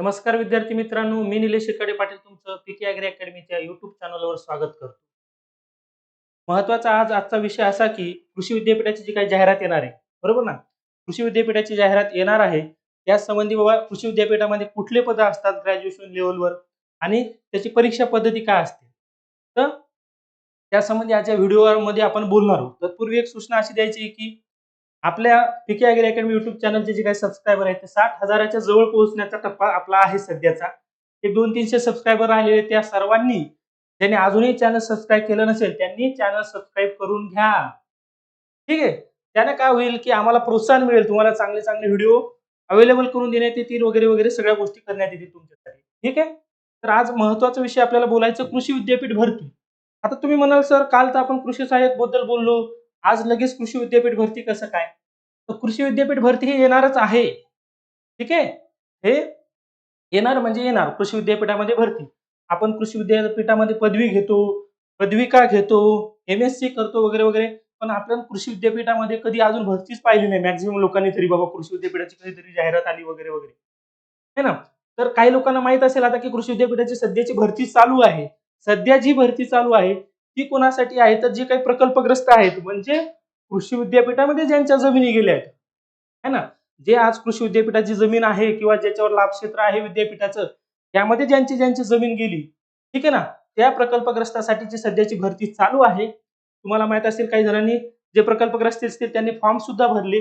नमस्कार विद्यार्थी मित्रांनो मी निलेश शिकाडे पाटील तुमचं पीके अॅग्री अकॅडमीच्या युट्यूब चॅनलवर स्वागत करतो. महत्त्वाचा आज आजचा विषय असा की कृषी विद्यापीठाची जी काही जाहिरात येणार आहे बरोबर ना? कृषी विद्यापीठाची जाहिरात येणार आहे या संबंधी बाबा कृषी विद्यापीठामध्ये कुठले पद असतात ग्रॅज्युएशन लेवलवर आणि त्याची परीक्षा पद्धती काय असते? तर त्यासंबंधी आजच्या व्हिडिओमध्ये आपण बोलणार आहोत. तत्पूर्वी एक सूचना अशी द्यायची की आपल्या पीके अॅग्री अकॅडमी युट्यूब चॅनलचे जे काही सबस्क्रायबर आहेत ते साठ हजाराच्या जवळ पोहोचण्याचा टप्पा आपला आहे सध्याचा. हे दोन तीनशे सबस्क्रायबर राहिलेले त्या सर्वांनी ज्यांनी अजूनही चॅनल सबस्क्राईब केलं नसेल त्यांनी चॅनल सबस्क्राईब करून घ्या. ठीक आहे? त्याने काय होईल की आम्हाला प्रोत्साहन मिळेल तुम्हाला चांगले चांगले व्हिडिओ अवेलेबल करून देण्यात येतील वगैरे वगैरे सगळ्या गोष्टी करण्यात येतील तुमच्यासाठी. ठीक आहे? तर आज महत्त्वाचा विषय आपल्याला बोलायचं कृषी विद्यापीठ भरती. आता तुम्ही म्हणाल सर काल तर आपण कृषी सहाय्यकबद्दल बोललो. आज लगेच कृषी विद्यापीठ भरती कसं काय? तर कृषी विद्यापीठ भरती हे येणारच आहे. ठीक आहे? हे येणार म्हणजे येणार. कृषी विद्यापीठामध्ये भरती. आपण कृषी विद्यापीठामध्ये पदवी घेतो पदविका घेतो एम एस सी करतो वगैरे वगैरे. पण आपण कृषी विद्यापीठामध्ये कधी अजून भरतीच पाहिली नाही. मॅक्झिमम लोकांनी तरी बाबा कृषी विद्यापीठाची कधीतरी जाहिरात आली वगैरे वगैरे. है ना? तर काही लोकांना माहीत असेल आता की कृषी विद्यापीठाची सध्याची भरती चालू आहे. सध्या जी भरती चालू आहे ती कोणासाठी आहे तर जे काही प्रकल्पग्रस्त आहेत म्हणजे कृषी विद्यापीठामध्ये ज्यांच्या जमिनी गेल्या आहेत. है ना? जे आज कृषी विद्यापीठाची जमीन आहे किंवा ज्याच्यावर लाभक्षेत्र आहे विद्यापीठाचं त्यामध्ये ज्यांची ज्यांची जमीन गेली ठीक आहे ना? त्या प्रकल्पग्रस्तासाठीची सध्याची भरती चालू आहे. तुम्हाला माहीत असेल काही जणांनी जे प्रकल्पग्रस्त असतील त्यांनी फॉर्म सुद्धा भरले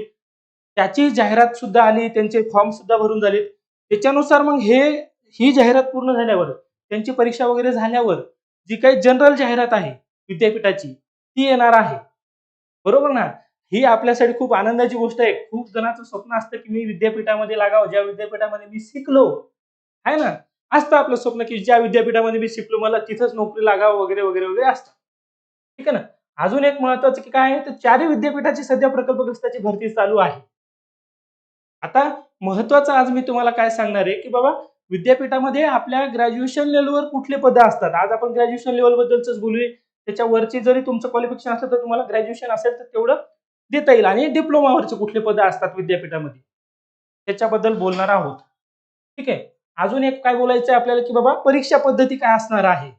त्याची जाहिरात सुद्धा आली त्यांचे फॉर्म सुद्धा भरून झाले त्याच्यानुसार मग हे ही जाहिरात पूर्ण झाल्यावर त्यांची परीक्षा वगैरे झाल्यावर जी काही जनरल जाहिरात आहे विद्यापीठाची ती येणार आहे. बरोबर ना? ही आपल्यासाठी खूप आनंदाची गोष्ट आहे. खूप जणांचं स्वप्न असतं की मी विद्यापीठामध्ये लागावं ज्या विद्यापीठामध्ये मी शिकलो. आहे ना? असतं आपलं स्वप्न की ज्या विद्यापीठामध्ये मी शिकलो मला तिथंच नोकरी लागावं वगैरे वगैरे वगैरे असतं. ठीक आहे ना? अजून एक महत्वाचं की काय आहे? तर चारही विद्यापीठाची सध्या प्रकल्पग्रस्ताची भरती चालू आहे. आता महत्वाचं आज मी तुम्हाला काय सांगणार आहे की बाबा विद्यापीठामध्ये आपल्या ग्रॅज्युएशन लेवलवर कुठले पद असतात? आज आपण ग्रॅज्युएशन लेवल बद्दलच बोलूया. त्याच्या जरी तुमचं क्वालिफिकेशन असलं तर तुम्हाला ग्रॅज्युएशन असेल तर तेवढं देता येईल. आणि डिप्लोमावरचे कुठले पद असतात विद्यापीठामध्ये? त्याच्याबद्दल बोलणार आहोत. ठीक आहे? अजून एक काय बोलायचं आहे आपल्याला की बाबा परीक्षा पद्धती काय असणार आहे?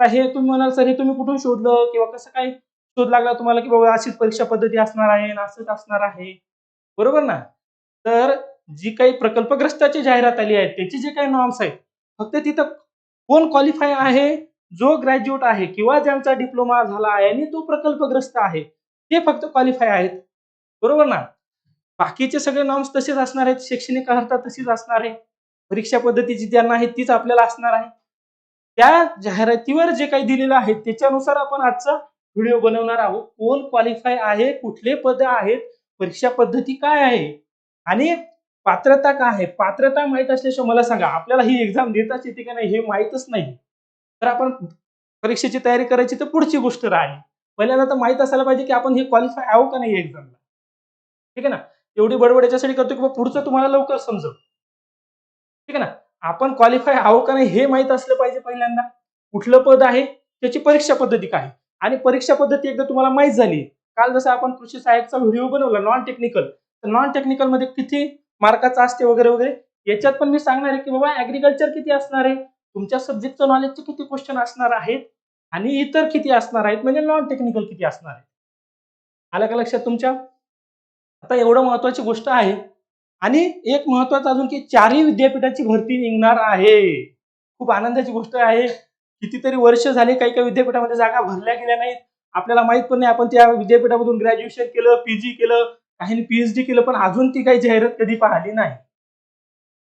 तर हे तुम्ही म्हणाल सर हे तुम्ही कुठून शोधलं? किंवा कसं काय शोध लागला तुम्हाला की बाबा अशीच परीक्षा पद्धती असणार आहे असंच असणार आहे. बरोबर ना? तर जी काही प्रकल्पग्रस्ताची जाहिरात आली आहे त्याची जे काही नॉर्म्स आहेत फक्त तिथं कोण क्वालिफाय आहे जो ग्रॅज्युएट आहे किंवा ज्यांचा डिप्लोमा झाला आहे आणि तो प्रकल्पग्रस्त आहे ते फक्त क्वालिफाय आहेत. बरोबर ना? बाकीचे सगळे नॉर्म्स तसेच असणार आहेत शैक्षणिक अर्हता तशीच असणार आहे परीक्षा पद्धती जी ज्यांना आहे तीच आपल्याला असणार आहे. त्या जाहिरातीवर जे काही दिलेलं आहे त्याच्यानुसार आपण आजचा व्हिडिओ बनवणार आहोत. कोण क्वालिफाय आहे कुठले पद आहेत परीक्षा पद्धती काय आहे आणि पात्रता काय आहे? पात्रता माहीत असल्याशिवाय मला सांगा आपल्याला ही एक्झाम देताच येते का नाही हे माहीतच नाही. तर आपण परीक्षेची तयारी करायची तर पुढची गोष्ट राहिली. पहिल्यांदा तर माहीत असायला पाहिजे की आपण हे क्वालिफाय आहो का नाही एक्झामला ठीक आहे ना? एवढी बडबड याच्यासाठी करतो की पुढचं तुम्हाला लवकर समजव ठीक आहे ना? आपण क्वालिफाय आहो का नाही हे माहीत असलं पाहिजे पहिल्यांदा. कुठलं पद आहे? त्याची परीक्षा पद्धती काय? आणि परीक्षा पद्धती एकदा तुम्हाला माहीत झाली. काल जसं आपण कृषी सहाय्यकचा व्हिडिओ बनवला नॉन टेक्निकल तर नॉन टेक्निकलमध्ये किती मार्काचं असते वगैरे वगैरे. याच्यात पण मी सांगणार आहे की बाबा ऍग्रिकल्चर किती असणार आहे? तुमच्या सब्जेक्टचं नॉलेजचे किती क्वेश्चन असणार आहेत? आणि इतर किती असणार आहेत? म्हणजे नॉन टेक्निकल किती असणार आहेत? आलं का लक्षात तुमच्या? आता एवढं महत्वाची गोष्ट आहे. आणि एक महत्वाचं अजून की चारही विद्यापीठाची भरती निघणार आहे. खूप आनंदाची गोष्ट आहे. कितीतरी वर्ष झाले काही काही विद्यापीठामध्ये जागा भरल्या गेल्या नाहीत. आपल्याला माहीत पण नाही आपण त्या विद्यापीठामधून ग्रॅज्युएशन केलं पीजी केलं काही पीएचडी केलं पण अजून ती काही जाहिरात कधी पाहिली नाही.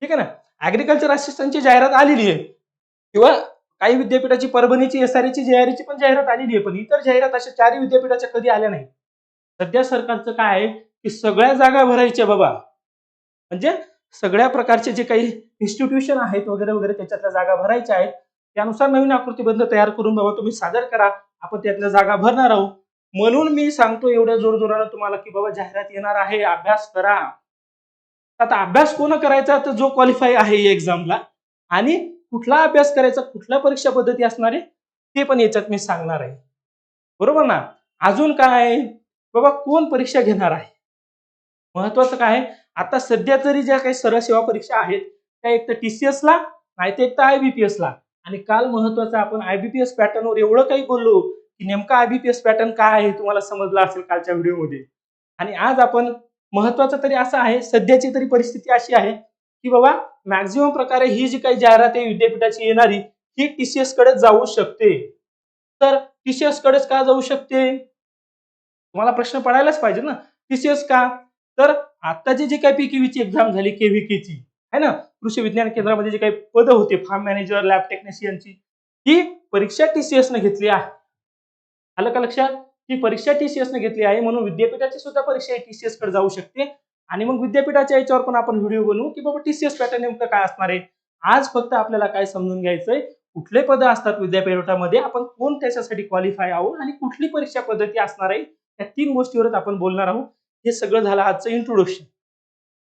ठीक आहे ना? ऍग्रिकल्चर असिस्टंटची जाहिरात आलेली आहे. किंवा काही विद्यापीठाची परभणीची एसआरची जेआरची पण जाहिरात आलेली आहे पण इतर जाहिरात अशा चारही विद्यापीठाच्या कधी आल्या नाही सध्या सरकारचं काय आहे की सगळ्या जागा भरायच्या बाबा. म्हणजे सगळ्या प्रकारचे जे काही इन्स्टिट्यूशन आहेत वगैरे वगैरे त्याच्यातल्या जागा भरायच्या आहेत त्यानुसार नवीन आकृतीबंध तयार करून बाबा तुम्ही सादर करा. आपण त्यातल्या जागा भरणार आहोत. म्हणून मी सांगतो एवढ्या जोरजोरानं तुम्हाला की बाबा जाहिरात येणार आहे अभ्यास करा. आता अभ्यास कोण करायचा? तर जो क्वालिफाय आहे एक्झामला आणि कुठला अभ्यास करायचा कुठल्या परीक्षा पद्धती असणार आहे ते पण याच्यात मी सांगणार आहे. बरोबर ना? अजून काय? बाबा कोण परीक्षा घेणार आहे? महत्वाचं काय? आता सध्या तरी ज्या काही सरळ सेवा परीक्षा आहेत त्या एक तर टीसीएस ला नाही तर एक तर आयबीपीएस ला. आणि काल महत्वाचं आपण आयबीपीएस पॅटर्नवर एवढं काही बोललो की नेमका आयबीपीएस पॅटर्न काय आहे तुम्हाला समजलं असेल कालच्या व्हिडिओमध्ये. आणि आज आपण महत्वाचं तरी असं आहे सध्याची तरी परिस्थिती अशी आहे की बाबा मॅक्झिमम प्रकारे ही जी काही जाहिरात आहे विद्यापीठाची येणारी ही टीसीएसकडे जाऊ शकते. तर टीसीएस कडेच का जाऊ शकते? तुम्हाला प्रश्न पडायलाच पाहिजे ना. टीसीएस का? तर आताची जी काही पीकेव्हीची एक्झाम झाली केव्हीकेची है ना? कृषी विज्ञान केंद्रामध्ये जे काही पद होते फार्म मॅनेजर लॅब टेक्निशियनची ही परीक्षा टीसीएस ने घेतली आहे. आलं का लक्षात? ही परीक्षा टीसीएस ने घेतली आहे म्हणून विद्यापीठाची सुद्धा परीक्षा टीसीएसकडे जाऊ शकते. आणि मग विद्यापीठाच्या याच्यावर पण आपण व्हिडिओ बनवू की बाबा टीसीएस पॅटर्न नेमकं काय असणार आहे? आज फक्त आपल्याला काय समजून घ्यायचंय? कुठले पद असतात विद्यापीठामध्ये? आपण कोण त्याच्यासाठी क्वालिफाय आहोत? आणि कुठली परीक्षा पद्धती असणार आहे? या तीन गोष्टीवरच आपण बोलणार आहोत. हे सगळं झालं आजचं इंट्रोडक्शन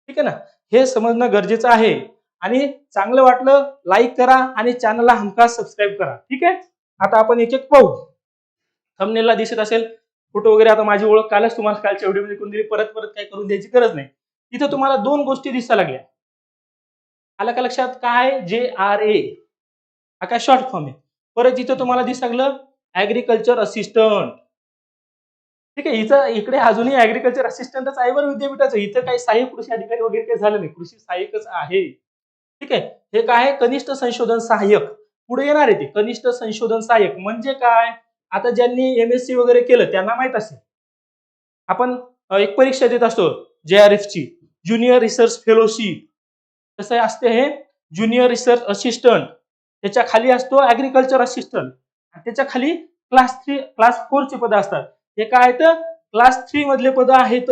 ठीक आहे ना? हे समजणं गरजेचं आहे. आणि चांगलं वाटलं लाईक करा आणि चॅनलला हमखास सबस्क्राईब करा. ठीक आहे? आता आपण एक एक पाहू. थंबनेलला दिसत असेल फोटो वगैरे आता माझी ओळख कालच तुम्हाला कालच्या व्हिडिओमध्ये करून दिली परत परत काही करून द्यायची गरज नाही. तिथं तुम्हाला दोन गोष्टी दिसायला लागल्या. आलं का लक्षात? काय? जे आर ए. हा काय शॉर्ट फॉर्म आहे. परत इथं तुम्हाला दिसू लागलं ऍग्रिकल्चर असिस्टंट ठीक आहे इथं इकडे अजूनही ऍग्रिकल्चर असिस्टंटच आहे बरं विद्यापीठाचं. इथं काही सहाय्यक कृषी अधिकारी वगैरे काही झालं नाही. कृषी सहाय्यकच आहे. ठीक आहे हे काय आहे? कनिष्ठ संशोधन सहाय्यक. पुढे येणार आहे ते. कनिष्ठ संशोधन सहाय्यक. म्हणजे काय? आता ज्यांनी एम एस सी वगैरे केलं त्यांना माहीत असेल. आपण एक परीक्षा देत असतो जे आर एफ ची. ज्युनियर रिसर्च फेलोशिप कसं असते हे? ज्युनियर रिसर्च असिस्टंट त्याच्याखाली असतो ऍग्रिकल्चर असिस्टंट त्याच्याखाली क्लास थ्री क्लास फोर चे पद असतात. हे काय आहेत? क्लास थ्री मधले पद आहेत.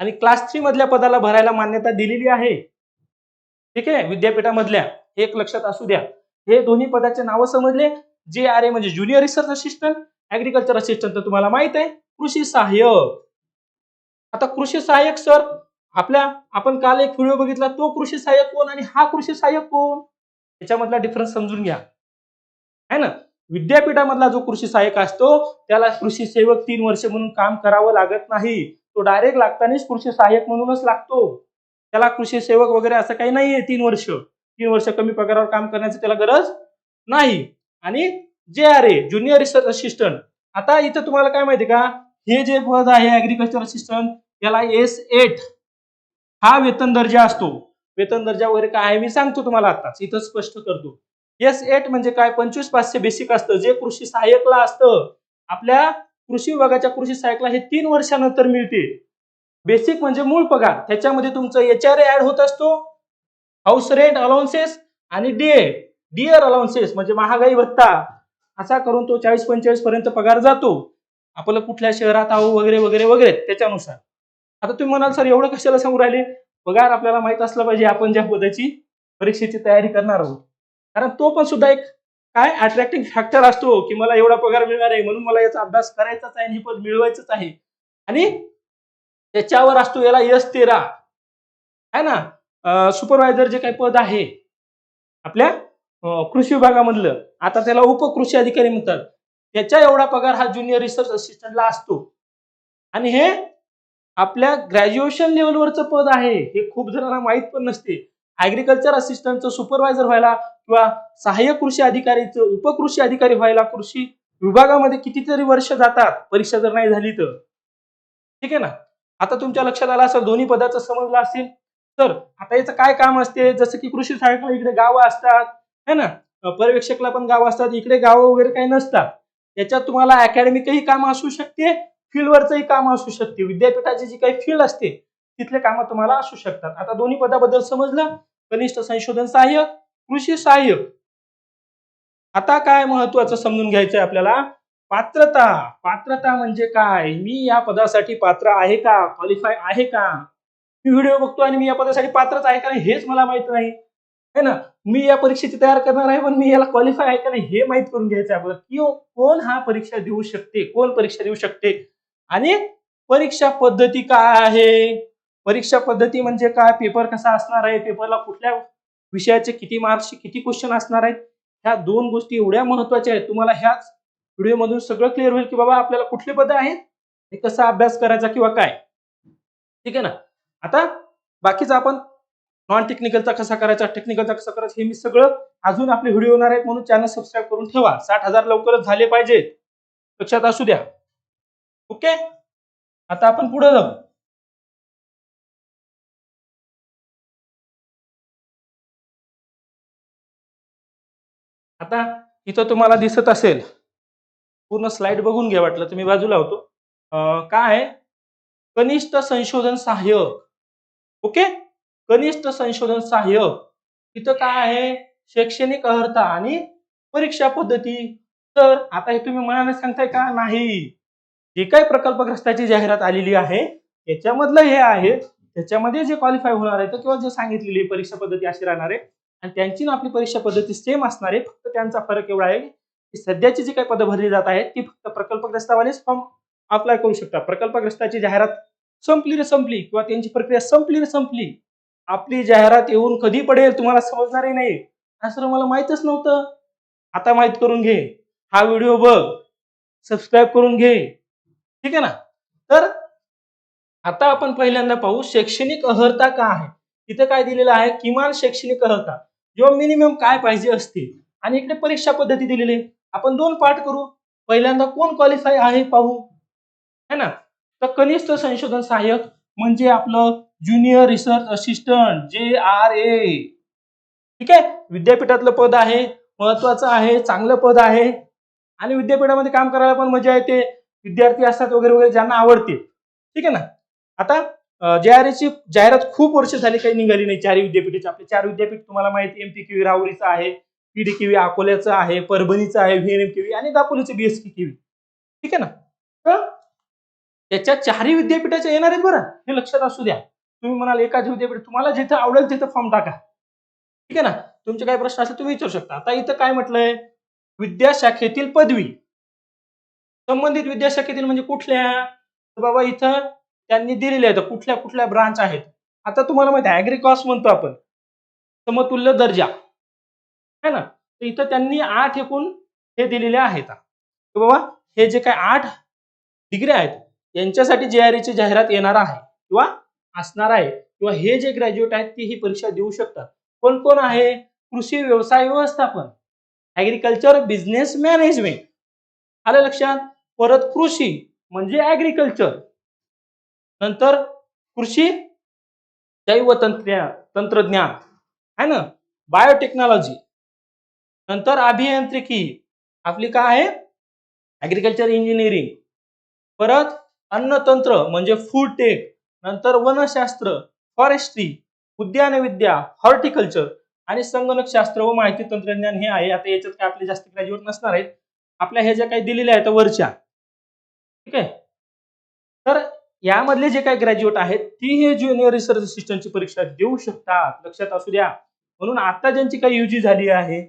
आणि क्लास थ्री मधल्या पदाला भरायला मान्यता दिलेली आहे. ठीक आहे? विद्यापीठामधल्या. हे एक लक्षात असू द्या. हे दोन्ही पदाचे नावं समजले. जे आर ए म्हणजे junior research assistant agriculture assistant तर तुम्हाला माहीत आहे कृषी सहाय्यक. आता कृषी सहाय्यक सर आपल्या आपण काल एक व्हिडिओ बघितला तो कृषी सहाय्यक कोण आणि हा कृषी सहाय्यक कोण? याच्यामधला डिफरन्स समजून घ्या. है ना? विद्यापीठामधला जो कृषी सहाय्यक असतो त्याला कृषी सेवक तीन वर्ष म्हणून काम करावं लागत नाही. तो डायरेक्ट लागतानाच कृषी सहाय्यक म्हणूनच लागतो. त्याला कृषी सेवक वगैरे असं काही नाहीये तीन वर्ष. तीन वर्ष कमी पगारावर काम करण्याची त्याला गरज नाही. आणि J R A junior research assistant आता इथं तुम्हाला काय माहिती का? हे जे पद आहे ऍग्रिकल्चर असिस्टंट याला एस एट हा वेतन दर्जा असतो. वेतन दर्जा वगैरे काय आहे मी सांगतो तुम्हाला आताच इथं स्पष्ट करतो. एस एट म्हणजे काय? पंचवीस पाचशे बेसिक असतं. जे कृषी सहाय्यकला असतं. आपल्या कृषी विभागाच्या कृषी सहाय्यकला हे तीन वर्षानंतर मिळते. बेसिक म्हणजे मूळ पगार. त्याच्यामध्ये तुमचं एच आर ऍड होत असतो. हाऊस रेंट अलाउन्सेस आणि डीए डिअर अलाउन्सेस म्हणजे महागाई भत्ता असा करून तो चाळीस पंचेचाळीस पर्यंत पगार जातो. आपलं कुठल्या शहरात आहो वगैरे वगैरे वगैरे त्याच्यानुसार. आता तुम्ही म्हणाल सर एवढं कशाला सांगू राहिले? पगार आपल्याला माहीत असला पाहिजे आपण ज्या पदाची परीक्षेची तयारी करणार आहोत. कारण तो पण सुद्धा एक काय अट्रॅक्टिव्ह फॅक्टर असतो की मला एवढा पगार मिळणार आहे म्हणून मला याचा अभ्यास करायचाच आहे आणि हे पद मिळवायचंच आहे. आणि त्याच्यावर असतो याला यस तेरा. आहे ना? सुपरवायझर जे काही पद आहे आपल्या कृषी विभागामधलं. आता त्याला उपकृषी अधिकारी म्हणतात. त्याच्या एवढा पगार हा ज्युनियर रिसर्च असिस्टंटला असतो. आणि हे आपल्या ग्रॅज्युएशन लेवलवरचं पद आहे. हे खूप जणांना माहीत पण नसते. ऍग्रिकल्चर असिस्टंटचं सुपरवायझर व्हायला किंवा सहाय्यक कृषी अधिकारीचं उपकृषी अधिकारी व्हायला कृषी विभागामध्ये कितीतरी वर्ष जातात. परीक्षा जर नाही झाली तर. ठीक आहे ना? आता तुमच्या लक्षात आलं असेल दोन्ही पदाचं समजलं असेल. तर आता याचं काय काम असते? जसं की कृषी सहाय्यक इकडे गावं असतात. है ना? पर्यवेक्षकला पण गाव असतात इकडे गाव वगैरे काही नसतात. त्याच्यात तुम्हाला अकॅडमिकही काम असू शकते फील्डवरचंही काम असू शकते. विद्यापीठाची जी काही फील्ड असते तिथले कामं तुम्हाला असू शकतात. आता दोन्ही पदाबद्दल समजलं? कनिष्ठ संशोधन सहाय्यक कृषी सहाय्यक आता काय महत्वाचं समजून घ्यायचंय आपल्याला? पात्रता. पात्रता म्हणजे काय? मी या पदासाठी पात्र आहे का? क्वालिफाय आहे का? मी व्हिडिओ बघतो आणि मी या पदासाठी पात्रच आहे का? हेच मला माहीत नाही. है ना? मी या परीक्षेची तयार करणार आहे पण मी याला क्वालिफाय आहे का नाही हे माहीत करून घ्यायचं आहे अगोदर की कोण हा परीक्षा देऊ शकते? कोण परीक्षा देऊ शकते? आणि परीक्षा पद्धती काय आहे? परीक्षा पद्धती म्हणजे काय? पेपर कसा असणार आहे? पेपरला कुठल्या विषयाचे किती मार्क्सचे किती क्वेश्चन असणार आहेत? ह्या दोन गोष्टी एवढ्या महत्त्वाच्या आहेत. तुम्हाला ह्याच व्हिडिओमधून सगळं क्लिअर होईल की बाबा आपल्याला कुठले पद आहेत? हे कसा अभ्यास करायचा किंवा काय? ठीक आहे ना? आता बाकीचं आपण नॉन टेक्निकलचा कसा करायचा टेक्निकलचा कसा करायचा हे मी सगळं अजून आपले व्हिडिओ येणार आहेत म्हणून चॅनल सबस्क्राईब करून ठेवा. साठ हजार लवकरच झाले पाहिजे. लक्षात असू द्या. ओके आता आपण पुढे जाऊ. आता इथं तुम्हाला दिसत असेल. पूर्ण स्लाइड बघून घ्या वाटलं तर मी बाजूला होतो. काय आहे? कनिष्ठ संशोधन सहाय्यक. ओके कनिष्ठ संशोधन सहाय्य इथं काय आहे? शैक्षणिक अर्हता आणि परीक्षा पद्धती. तर आता हे तुम्ही मनाने सांगताय का? नाही. जे काही प्रकल्पग्रस्ताची जाहिरात आलेली आहे याच्यामधलं हे आहे. त्याच्यामध्ये जे क्वालिफाय होणार आहे किंवा जे सांगितलेली परीक्षा पद्धती अशी राहणार आहे. आणि त्यांची ना आपली परीक्षा पद्धती सेम असणार आहे. फक्त त्यांचा फरक एवढा आहे की सध्याची जी काही पदं भरली जात आहेत ती फक्त प्रकल्पग्रस्तावालेच फॉर्म अप्लाय करू शकतात. प्रकल्पग्रस्ताची जाहिरात संपली रे संपली किंवा त्यांची प्रक्रिया संपली रे संपली. आपली जाहिरात येऊन कधी पडेल तुम्हाला समजणारही नाही. असं मला माहितच नव्हतं. आता माहीत करून घे. हा व्हिडिओ बघ. सबस्क्राईब करून घे. ठीक आहे ना? तर आता आपण पहिल्यांदा पाहू शैक्षणिक अर्हता का आहे? तिथे काय दिलेलं आहे? किमान शैक्षणिक अर्हता किंवा मिनिमम काय पाहिजे असते आणि इकडे परीक्षा पद्धती दिलेली आहे. आपण दोन पाठ करू. पहिल्यांदा कोण क्वालिफाय आहे पाहू. है ना? तर कनिष्ठ संशोधन सहाय्यक म्हणजे आपलं junior research assistant J R A. ठीक आहे? विद्यापीठातलं पद आहे महत्वाचं आहे चांगलं पद आहे. आणि विद्यापीठामध्ये काम करायला पण मजा येते. विद्यार्थी असतात वगैरे वगैरे ज्यांना आवडते. ठीक आहे ना? आता जे आर एची जाहिरात खूप वर्ष झाली काही निघाली नाही चारही विद्यापीठाचे. आपले चार विद्यापीठ तुम्हाला माहिती एम पी केवी राहुरीचं आहे पीडी केवी अकोल्याचं आहे परभणीचं आहे व्ही एन एम केवी आणि दापोलीचं बीएसके केवी ठीक आहे ना? तर त्याच्या चारही विद्यापीठाच्या येणार आहेत बरं. हे लक्षात असू द्या. तुम्ही म्हणाल एकाच विद्यापीठ तुम्हाला जिथं आवडेल तिथं फॉर्म टाका. ठीक आहे ना? तुमचे काही प्रश्न असेल तुम्ही विचारू शकता. आता इथं काय म्हटलंय? विद्याशाखेतील पदवी. संबंधित विद्याशाखेतील म्हणजे कुठल्या? बाबा इथं त्यांनी दिलेले आहेत. कुठल्या कुठल्या ब्रांच आहेत? आता तुम्हाला माहिती आहे ऍग्रिकॉस म्हणतो आपण. समतुल्य दर्जा. है ना? तर इथं त्यांनी आठ एकूण हे दिलेले आहेत. बाबा हे जे काय आठ डिग्री आहेत यांच्यासाठी जे आर जाहिरात येणार आहे. किंवा असणार आहे. किंवा हे जे ग्रॅज्युएट आहेत ते ही परीक्षा देऊ शकतात. कोण कोण आहे? कृषी व्यवसाय व्यवस्थापन ऍग्रिकल्चर बिझनेस मॅनेजमेंट आलं लक्षात? परत कृषी म्हणजे ऍग्रिकल्चर नंतर कृषी जैव तंत्रज्ञान. आहे ना? बायोटेक्नॉलॉजी नंतर अभियांत्रिकी. आपली काय आहे? ऍग्रिकल्चर इंजिनिअरिंग परत अन्नतंत्र म्हणजे फूड टेक नंतर वनशास्त्र फॉरेस्ट्री उद्यानविद्या हॉर्टिकल्चर आणि संगणकशास्त्र व माहिती तंत्रज्ञान हे आहे. आता याच्यात काय आपले जास्त ग्रॅज्युएट नसणार आहेत आपल्या हे ज्या काही दिलेल्या आहेत वरच्या. ठीक आहे? तर यामधले जे काही ग्रॅज्युएट आहेत ती हे ज्युनियर रिसर्च असिस्टंटची परीक्षा देऊ शकतात. लक्षात असू द्या. म्हणून आता ज्यांची काही युजी झाली आहे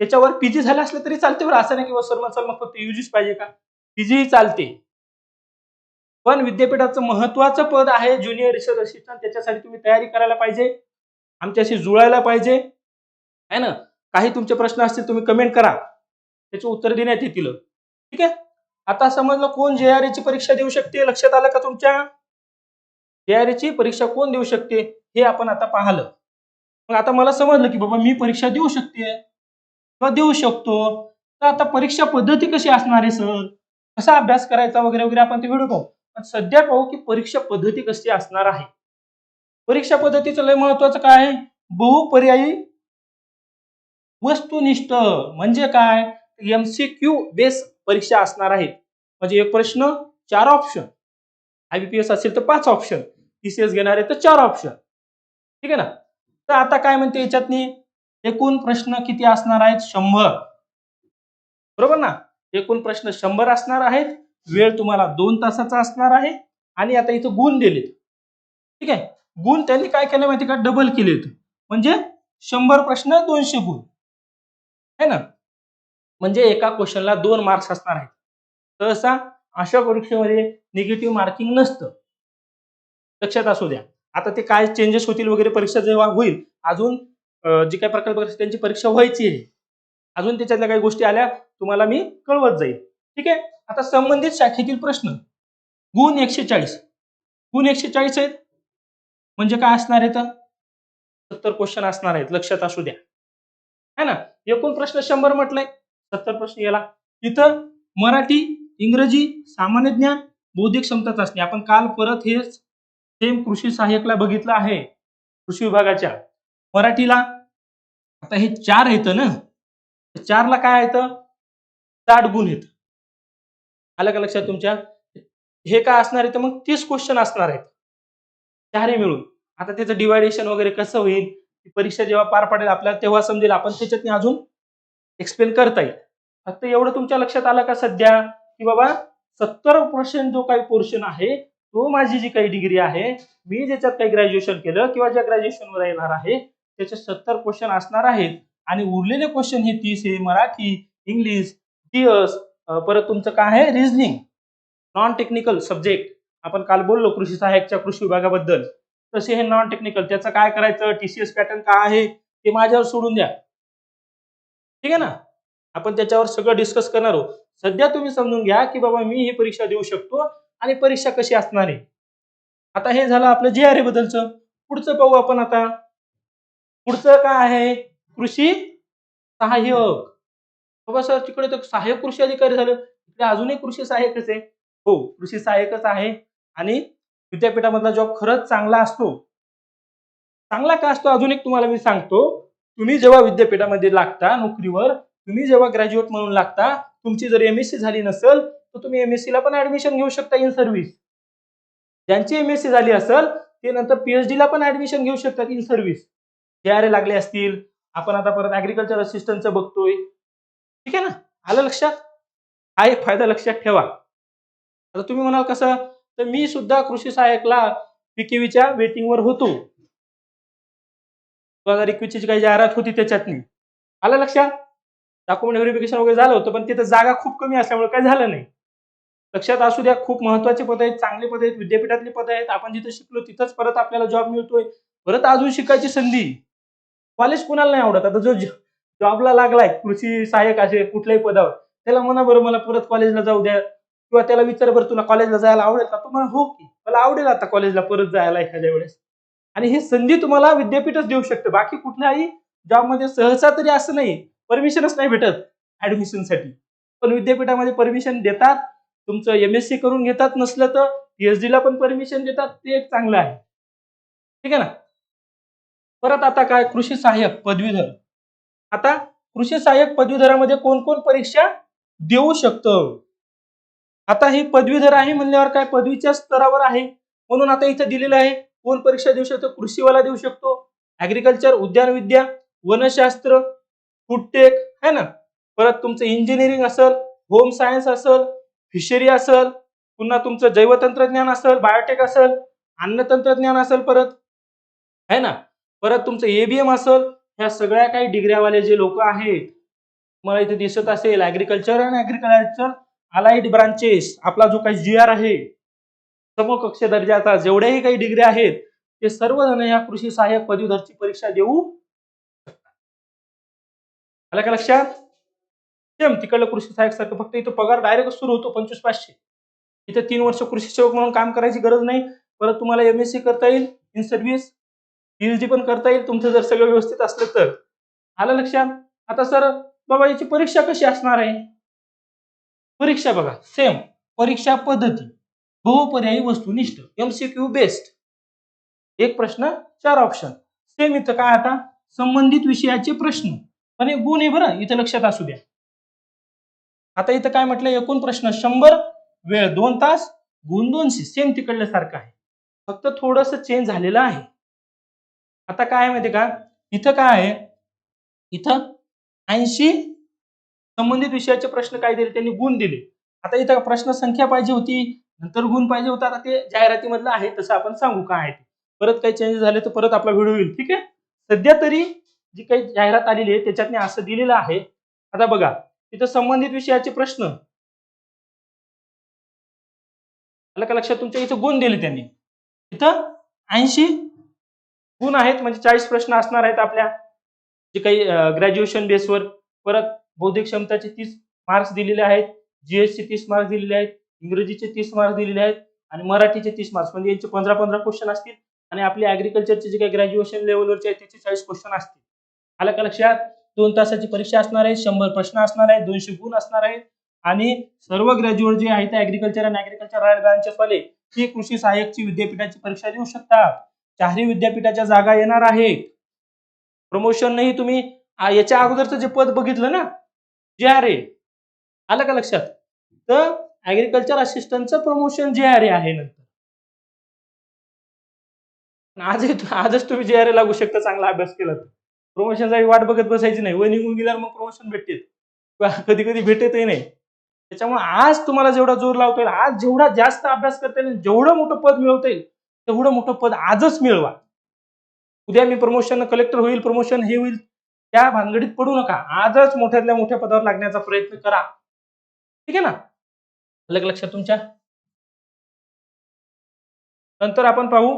त्याच्यावर पीजी झालं असलं तरी चालते बरं. असं नाही किंवा सर सर मग फक्त युजीच पाहिजे का? पीजी चालते. पण विद्यापीठाचं महत्वाचं पद आहे ज्युनियर रिसर्च असिस्टंट त्याच्यासाठी तुम्ही तयारी करायला पाहिजे. आमच्याशी जुळायला पाहिजे. आहे ना? काही तुमचे प्रश्न असतील तुम्ही कमेंट करा. त्याचे उत्तर देण्यात येतील. ठीक आहे? आता समजलं कोण जे आर ची परीक्षा देऊ शकते? लक्षात आलं का तुमच्या? जे आर ची परीक्षा कोण देऊ शकते? हे आपण आता पाहलं. मग आता मला समजलं की बाबा मी परीक्षा देऊ शकते. किंवा देऊ शकतो. तर आता परीक्षा पद्धती कशी असणार आहे सर? कसा अभ्यास करायचा वगैरे वगैरे आपण ते व्हिडिओ पाहू. पण सध्या पाहू की परीक्षा पद्धती कशी असणार आहे. परीक्षा पद्धतीचं लय महत्वाचं काय आहे? बहुपर्यायी वस्तुनिष्ठ म्हणजे काय? एमसीक्यू बेस परीक्षा असणार आहे म्हणजे एक प्रश्न चार ऑप्शन आयबीपीएस असेल तर पाच ऑप्शन टीसीएस घेणार आहे तर चार ऑप्शन ठीक आहे ना? तर आता काय म्हणते याच्यातनी? एकूण प्रश्न किती असणार आहेत? शंभर. बरोबर ना? एकूण प्रश्न शंभर असणार आहेत. वेळ तुम्हाला दोन तासाचा असणार आहे आणि आता इथं गुण दिलेत. ठीक आहे? गुण त्यांनी काय केलं माहिती का? डबल केलेत म्हणजे शंभर प्रश्न दोनशे गुण. है ना? म्हणजे एका क्वेश्चनला दोन मार्क्स असणार आहेत. सहसा अशा परीक्षेमध्ये निगेटिव्ह मार्किंग नसतं. लक्षात असू द्या. आता ते काय चेंजेस होतील वगैरे परीक्षा जेव्हा होईल अजून जी काय प्रकल्प त्यांची परीक्षा व्हायची आहे. अजून त्याच्यातल्या काही गोष्टी आल्या तुम्हाला मी कळवत जाईल. ठीक आहे? आता संबंधित शाखेतील प्रश्न. गुण एकशे चाळीस गुण एकशे चाळीस आहेत. म्हणजे काय असणार आहे तर? सत्तर क्वेश्चन असणार आहेत. लक्षात असू द्या. है ना? एकूण प्रश्न शंभर म्हटलंय. सत्तर प्रश्न याला इथं मराठी इंग्रजी सामान्य ज्ञान बौद्धिक क्षमता चाचणी आपण काल परत हे सेम कृषी सहाय्यकला बघितलं आहे. कृषी विभागाच्या. मराठीला आता हे चार येतं ना? चारला काय येतं साठ गुण येतं आलं का लक्षात तुमच्या? हे काय असणार आहे? तर मग तीस क्वेश्चन असणार आहेत. चारही मिळून. आता त्याचं डिवायडेशन वगैरे कसं होईल? परीक्षा जेव्हा पार पडेल आपल्याला तेव्हा समजेल. आपण त्याच्यातनी अजून एक्सप्लेन करता येईल. फक्त एवढं तुमच्या लक्षात आलं का सध्या? की बाबा सत्तर पर्सेंट जो काही पोर्शन आहे तो माझी जी काही डिग्री आहे मी ज्याच्यात काही ग्रॅज्युएशन केलं किंवा ज्या ग्रॅज्युएशनवर येणार आहे त्याचे सत्तर क्वेश्चन असणार आहेत. आणि उरलेले क्वेश्चन हे तीस आहे मराठी इंग्लिश डीएस परत तुमचं काय आहे? रिझनिंग नॉन टेक्निकल सब्जेक्ट आपण काल बोललो कृषी सहाय्यकच्या कृषी विभागाबद्दल. तसे हे नॉन टेक्निकल त्याचं काय करायचं? टीसीएस पॅटर्न काय आहे? ते माझ्यावर सोडून द्या. ठीक आहे ना? आपण त्याच्यावर सगळं डिस्कस करणार आहोत. सध्या तुम्ही समजून घ्या की बाबा मी ही परीक्षा देऊ शकतो आणि परीक्षा कशी असणार आहे? आता हे झालं आपलं जे आर बद्दलचं. पुढचं पाहू आपण आता. पुढचं काय आहे? कृषी सहाय्यक. बाबा सर तिकडे तर सहाय्यक कृषी अधिकारी झालं. तिकडे अजूनही कृषी सहाय्यकच आहे. हो कृषी सहाय्यकच आहे. आणि विद्यापीठामधला जॉब खरंच चांगला असतो. चांगला का असतो? अजून एक तुम्हाला मी सांगतो. तुम्ही जेव्हा विद्यापीठामध्ये लागता नोकरीवर तुम्ही जेव्हा ग्रॅज्युएट म्हणून लागता तुमची जर एमएससी झाली नसेल तर तुम्ही एमएससी ला पण ऍडमिशन घेऊ शकता इन सर्व्हिस ज्यांची एमएससी झाली असेल ते नंतर पीएचडी ला पण ऍडमिशन घेऊ शकतात इन सर्व्हिस जे आर लागले असतील. आपण आता परत ऍग्रिकल्चर असिस्टंटचं बघतोय. ठीक आहे ना? आलं लक्षात? हा एक फायदा लक्षात ठेवा. आता तुम्ही म्हणाल कसं? तर मी सुद्धा कृषी सहाय्यकला पीकेवीच्या वेटिंगवर होतो. दोन हजार एकवीसची जी काही जाहिरात होती त्याच्यातनी आलं लक्षात? डॉक्युमेंट व्हेरिफिकेशन वगैरे झालं होतं पण तिथं जागा खूप कमी असल्यामुळे काय झालं नाही. लक्षात असू द्या खूप महत्त्वाचे पद आहेत चांगले पद आहेत विद्यापीठातले पद आहेत. आपण जिथं शिकलो तिथंच परत आपल्याला जॉब मिळतोय. परत अजून शिकायची संधी. कॉलेज कुणाला नाही आवडत? आता जो जॉबला लागलाय कृषी सहाय्यक असे कुठल्याही पदावर. त्याला म्हणा बरं मला परत कॉलेजला जाऊ द्या. किंवा त्याला विचार बरं तुला कॉलेजला जायला आवडेल का? तुम्हाला हो की. मला आवडेल आता कॉलेजला परत जायला एखाद्या वेळेस. आणि ही संधी तुम्हाला विद्यापीठच देऊ शकते. बाकी कुठल्याही जॉबमध्ये सहसा तरी असं नाही. परमिशनच नाही भेटत ऍडमिशनसाठी पण विद्यापीठामध्ये परमिशन देतात. तुमचं एम एस सी करून घेतात नसलं तर पीएचडी ला पण परमिशन देतात. ते एक चांगलं आहे. ठीक आहे ना? परत आता काय? कृषी सहाय्यक पदवीधर. आता कृषी सहाय्यक पदवीधरामध्ये कोण कोण परीक्षा देऊ शकतं? आता ही पदवीधर आहे म्हणल्यावर काय पदवीच्या स्तरावर आहे? म्हणून आता इथं दिलेलं आहे कोण परीक्षा देऊ शकतो? कृषीवाला देऊ शकतो ऍग्रिकल्चर उद्यानविद्या वनशास्त्र फूडटेक है ना? परत तुमचं इंजिनिअरिंग असेल होम सायन्स असेल फिशरी असेल पुन्हा तुमचं जैवतंत्रज्ञान असेल बायोटेक असेल अन्न तंत्रज्ञान असेल परत है ना? परत तुमचं एबीएम असेल ह्या सगळ्या काही डिग्र्यावाले जे लोक आहेत मला इथे दिसत असेल agriculture and agriculture allied branches आपला जो काही जी आर आहे समकक्ष दर्जाचा जेवढ्याही काही डिग्री आहेत ते सर्वजण या कृषी सहाय्यक पदवीधरची परीक्षा देऊ आलं का लक्षात? सेम तिकडलं कृषी सहाय्यक सारखं फक्त इथं पगार डायरेक्ट सुरू होतो पंचवीस पाचशे इथं तीन वर्ष कृषी सेवक म्हणून काम करायची गरज नाही. परत तुम्हाला एम एस सी करता येईल इन सर्व्हिस पीएचडी पण करता येईल तुमचं जर सगळं व्यवस्थित असलं तर. आलं लक्षात? आता सर बाबा याची परीक्षा कशी असणार आहे? परीक्षा बघा सेम परीक्षा पद्धती. बहुपर्यायी वस्तुनिष्ठ एमसीक्यू बेस्ड एक प्रश्न चार ऑप्शन सेम इथं काय आता? संबंधित विषयाचे प्रश्न. पण हे गुण आहे बरं इथं लक्षात असू द्या. आता इथं काय म्हटलं? एकूण प्रश्न शंभर वेळ दोन तास गुण दोनशे. सेम तिकडल्यासारखं आहे. फक्त थोडस चेंज झालेलं आहे. आता काय आहे माहिती का? इथं काय आहे? इथं ऐंशी संबंधित विषयाचे प्रश्न काय दिले त्यांनी गुण दिले. आता इथं प्रश्न संख्या पाहिजे होती नंतर गुण पाहिजे होता. आता ते जाहिरातीमधलं आहे तसं आपण सांगू काय आहे परत काही चेंज झाले तर परत आपला व्हिडिओ येईल ठीक आहे? सध्या तरी जी काही जाहिरात आलेली आहे त्याच्यातने असं दिलेलं आहे. आता बघा तिथं संबंधित विषयाचे प्रश्न. आलं का लक्षात तुमच्या? इथं गुण दिले त्यांनी. इथं ऐंशी गुण आहेत म्हणजे चाळीस प्रश्न असणार आहेत आपल्या. जे काही ग्रॅज्युएशन बेसवर परत बौद्धिक क्षमताचे तीस मार्क्स दिलेले आहेत जीएसचे तीस मार्क्स दिलेले आहेत इंग्रजीचे तीस मार्क्स दिलेले आहेत आणि मराठीचे तीस मार्क्स म्हणजे यांचे पंधरा पंधरा क्वेश्चन असतील आणि आपले ऍग्रिकल्चरचे जे काही ग्रॅज्युएशन लेवलवरचे आहेत त्याचे चाळीस क्वेश्चन असतील. आलं का लक्षात? दोन तासाची परीक्षा असणार आहे शंभर प्रश्न असणार आहेत दोनशे गुण असणार आहेत आणि सर्व ग्रॅज्युएट जे आहेत ऍग्रिकल्चर आणि ऍग्रिकल्चर राईट ब्रांचेस वाले ही कृषी सहाय्यकची विद्यापीठाची परीक्षा देऊ शकतात. चारही विद्यापीठाच्या जागा येणार आहेत. प्रमोशन नाही तुम्ही याच्या अगोदरचं जे पद बघितलं ना जे आर ए आलं का लक्षात? तर ऍग्रिकल्चर असिस्टंटचं प्रमोशन जे आर ए आहे नंतर. आजही आजच तुम्ही जे आर ए लागू शकता चांगला अभ्यास केला तर. प्रमोशनसाठी वाट बघत बसायची नाही. व निघून गेल्यावर मग प्रमोशन भेटते कधी कधी भेटतही नाही. त्याच्यामुळे आज तुम्हाला जेवढा जोर लावता येईल आज जेवढा जास्त अभ्यास करता येईल जेवढं मोठं पद मिळवता येईल तेवढं मोठं पद आजच मिळवा. उद्या मी प्रमोशन कलेक्टर होईल प्रमोशन हे होईल त्या भानगडीत पडू नका. आजच मोठ्यातल्या मोठ्या पदावर लागण्याचा प्रयत्न करा. ठीक आहे ना? अलग लक्षात तुमच्या? नंतर आपण पाहू.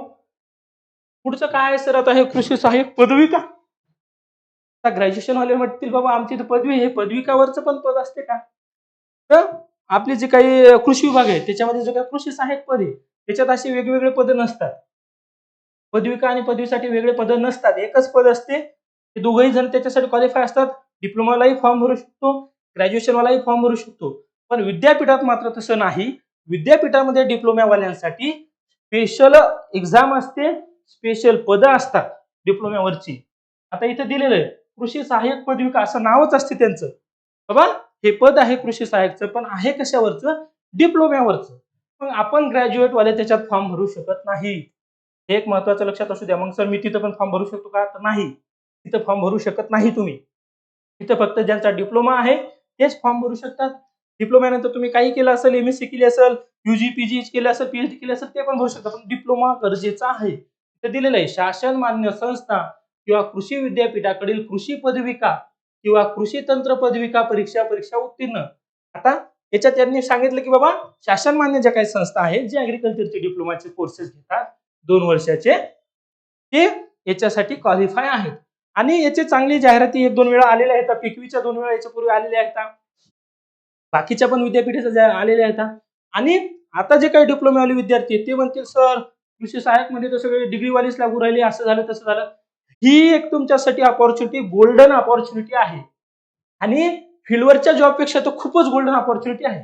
पुढचं काय आहे सर? आता हे कृषी सहाय्यक पदवी का आता ग्रॅज्युएशन वाले म्हणतील बाबा आमची इथं पदवी हे पदविकावरचं पण पद असते का? तर आपले जे काही कृषी विभाग आहे त्याच्यामध्ये जे काही कृषी सहाय्यक पद आहे त्याच्यात असे वेगवेगळे पद नसतात. पदविका आणि पदवीसाठी वेगळे पद नसतात. एकच पद असते. ते दोघही जण त्याच्यासाठी क्वालिफाय असतात. डिप्लोमालाही फॉर्म भरू शकतो. ग्रॅज्युएशनवालाही फॉर्म भरू शकतो. पण विद्यापीठात मात्र तसं नाही. विद्यापीठामध्ये डिप्लोमावाल्यांसाठी स्पेशल एक्झाम असते. स्पेशल पदं असतात डिप्लोम्यावरची आता इथे दिलेलं आहे. कृषी सहाय्यक पदविका असं नावच असते त्यांचं. बाबा हे पद आहे कृषी सहाय्यकचं पण आहे कशावरचं? डिप्लोम्यावरचं मग आपण ग्रॅज्युएट वाले त्याच्यात फॉर्म भरू शकत नाही. हे एक महत्वाचं लक्षात असू द्या. मग सर मी तिथं पण फॉर्म भरू शकतो का? तर नाही. तिथं फॉर्म भरू शकत नाही तुम्ही. तिथं फक्त ज्यांचा डिप्लोमा आहे तेच फॉर्म भरू शकतात. डिप्लोमानंतर तुम्ही काही केलं असेल एम एस सी केली असेल युजी पीजी केलं असेल पीएचडी केली असेल ते पण भरू शकता. पण डिप्लोमा गरजेचा आहे. तिथं दिलेलं आहे. शासन मान्य संस्था किंवा कृषी विद्यापीठाकडील कृषी पदविका किंवा कृषी तंत्र पदविका परीक्षा परीक्षा उत्तीर्ण. आता याच्यात त्यांनी सांगितलं की बाबा शासन मान्य ज्या काही संस्था आहेत जे अग्रिकल्चरचे डिप्लोमाचे कोर्सेस घेतात दोन वर्षाचे ते याच्यासाठी क्वालिफाय आहेत. आणि याचे चांगली जाहिराती एक दोन वेळा आलेल्या आहेत पिकवीच्या दोन वेळा याच्यापूर्वी आलेल्या आहेत. बाकीच्या पण विद्यापीठाच्या ज्या आलेल्या आहेत. आणि आता जे काही डिप्लोमावाले विद्यार्थी आहेत ते म्हणतील सर कृषी सहाय्यकमध्ये तर सगळे डिग्रीवालीच लागू राहिले असं झालं तसं झालं. ही एक तुमच्यासाठी अपॉर्च्युनिटी गोल्डन अपॉर्च्युनिटी आहे. आणि फिल्डवरच्या जॉबपेक्षा तर खूपच गोल्डन ऑपॉर्च्युनिटी आहे.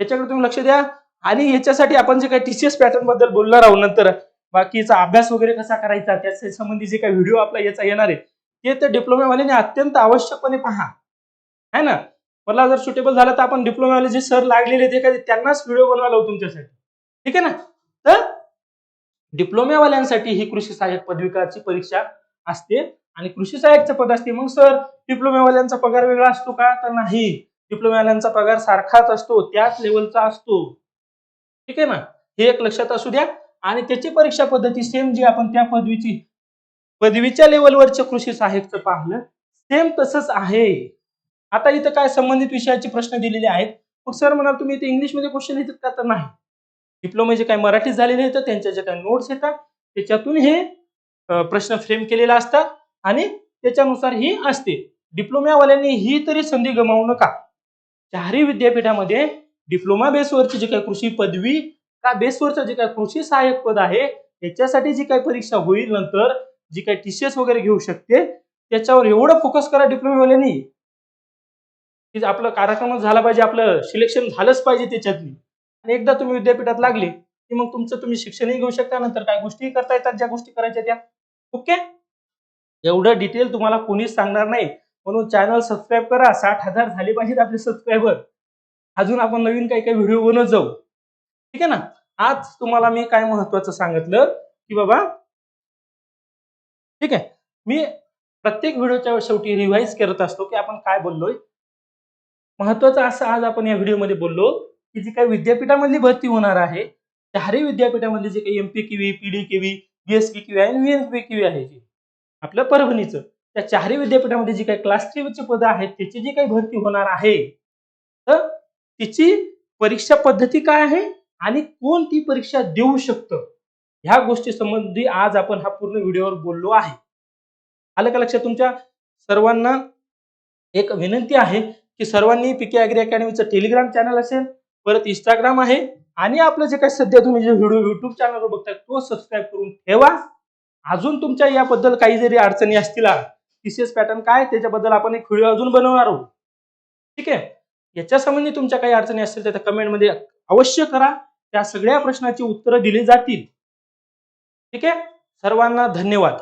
याच्याकडे तुम्ही लक्ष द्या. आणि याच्यासाठी आपण जे काही टीसीएस पॅटर्नबद्दल बोलणार आहोत नंतर बाकीचा अभ्यास वगैरे कसा करायचा त्याच्या संबंधी जे काही व्हिडिओ आपला याचा येणार आहे ते तर डिप्लोमावाल्याने अत्यंत आवश्यकपणे पहा. है ना? मला जर सुटेबल झालं तर आपण डिप्लोमावाले जे सर लागलेले ते काय त्यांनाच व्हिडिओ बनवायला लावू तुमच्यासाठी. ठीक आहे ना? तर डिप्लोमावाल्यांसाठी ही कृषी सहाय्यक पदविकाची परीक्षा असते. आणि कृषी सहाय्यकचं पद असते. मग सर डिप्लोमावाल्यांचा पगार वेगळा असतो का? तर नाही. डिप्लोमावाल्यांचा पगार सारखाच असतो त्याच लेवलचा असतो. ठीक आहे ना? हे एक लक्षात असू द्या. आणि त्याची परीक्षा पद्धती सेम जी आपण त्या पदवीची पदवीच्या लेवलवरच्या कृषी सहाय्यकचं पाहिलं सेम तसंच आहे. आता इथं काय संबंधित विषयाचे प्रश्न दिलेले आहेत. मग सर म्हणाल तुम्ही इथे इंग्लिशमध्ये क्वेश्चन येतात का? तर नाही. डिप्लोमा जे काही मराठीत झालेले आहेत त्यांच्या ज्या काही नोट्स येतात त्याच्यातून हे प्रश्न फ्रेम केलेला असतात. आणि त्याच्यानुसार ही असते. डिप्लोमावाल्यांनी ही तरी संधी गमावू नका. चारही विद्यापीठामध्ये डिप्लोमा बेसवरची जी काही कृषी पदवी का बेसवरचं जे काही कृषी सहाय्यक पद आहे याच्यासाठी जी काही परीक्षा होईल नंतर जी काही टीसीएस वगैरे घेऊ शकते त्याच्यावर एवढं फोकस करा डिप्लोमावाल्यांनी की आपलं कार्यक्रमच झाला पाहिजे आपलं सिलेक्शन झालंच पाहिजे त्याच्यातनी आणि एकदा तुम्ही विद्यापीठात लागले की मग तुमचं तुम्ही शिक्षणही घेऊ शकता नंतर काय गोष्टीही करता येतात ज्या गोष्टी करायच्या त्या. ओके एवढं डिटेल तुम्हाला कोणीच सांगणार नाही. म्हणून चॅनल सबस्क्राईब करा. साठ हजार झाले पाहिजेत आपले सबस्क्रायबर अजून आपण नवीन काही काही व्हिडिओ बनवत जाऊ. ठीक आहे ना? आज तुम्हाला मी काय महत्वाचं सांगितलं की बाबा ठीक आहे. मी प्रत्येक व्हिडिओच्या शेवटी रिव्हाइज करत असतो की आपण काय बोललोय. महत्वाचं असं आज आपण या व्हिडिओमध्ये बोललो की जी काही विद्यापीठामधली भरती होणार आहे चारही विद्यापीठामधली जे काही MP KV PD KV BSP KV आणि व्हीएनपी किवी आहे जी आपलं परभणीचं. त्या चारही विद्यापीठामध्ये जी काही क्लास थ्रीची पदं आहेत त्याची जी काही भरती होणार आहे तर तिची परीक्षा पद्धती काय आहे आणि कोण ती परीक्षा देऊ शकतं? ह्या गोष्टी संबंधी आज आपण हा पूर्ण व्हिडिओवर बोललो आहे. आलं का लक्षात तुमच्या? सर्वांना एक विनंती आहे की सर्वांनी पीके अॅग्री अकॅडमीचं टेलिग्राम चॅनल असेल परत इंस्टाग्राम आहे आणि आपलं जे काही सध्या तुम्ही जे व्हिडिओ युट्यूब चॅनलवर बघताय तो सबस्क्राईब करून ठेवा. अजून तुमच्या याबद्दल काही जरी अडचणी असतील टीसीएस पॅटर्न काय त्याच्याबद्दल आपण एक व्हिडिओ अजून बनवणार आहोत. ठीक आहे? याच्या संबंधी तुमच्या काही अडचणी असतील तर त्या कमेंटमध्ये अवश्य करा. त्या सगळ्या प्रश्नाची उत्तरं दिली जातील. ठीक आहे? सर्वांना धन्यवाद.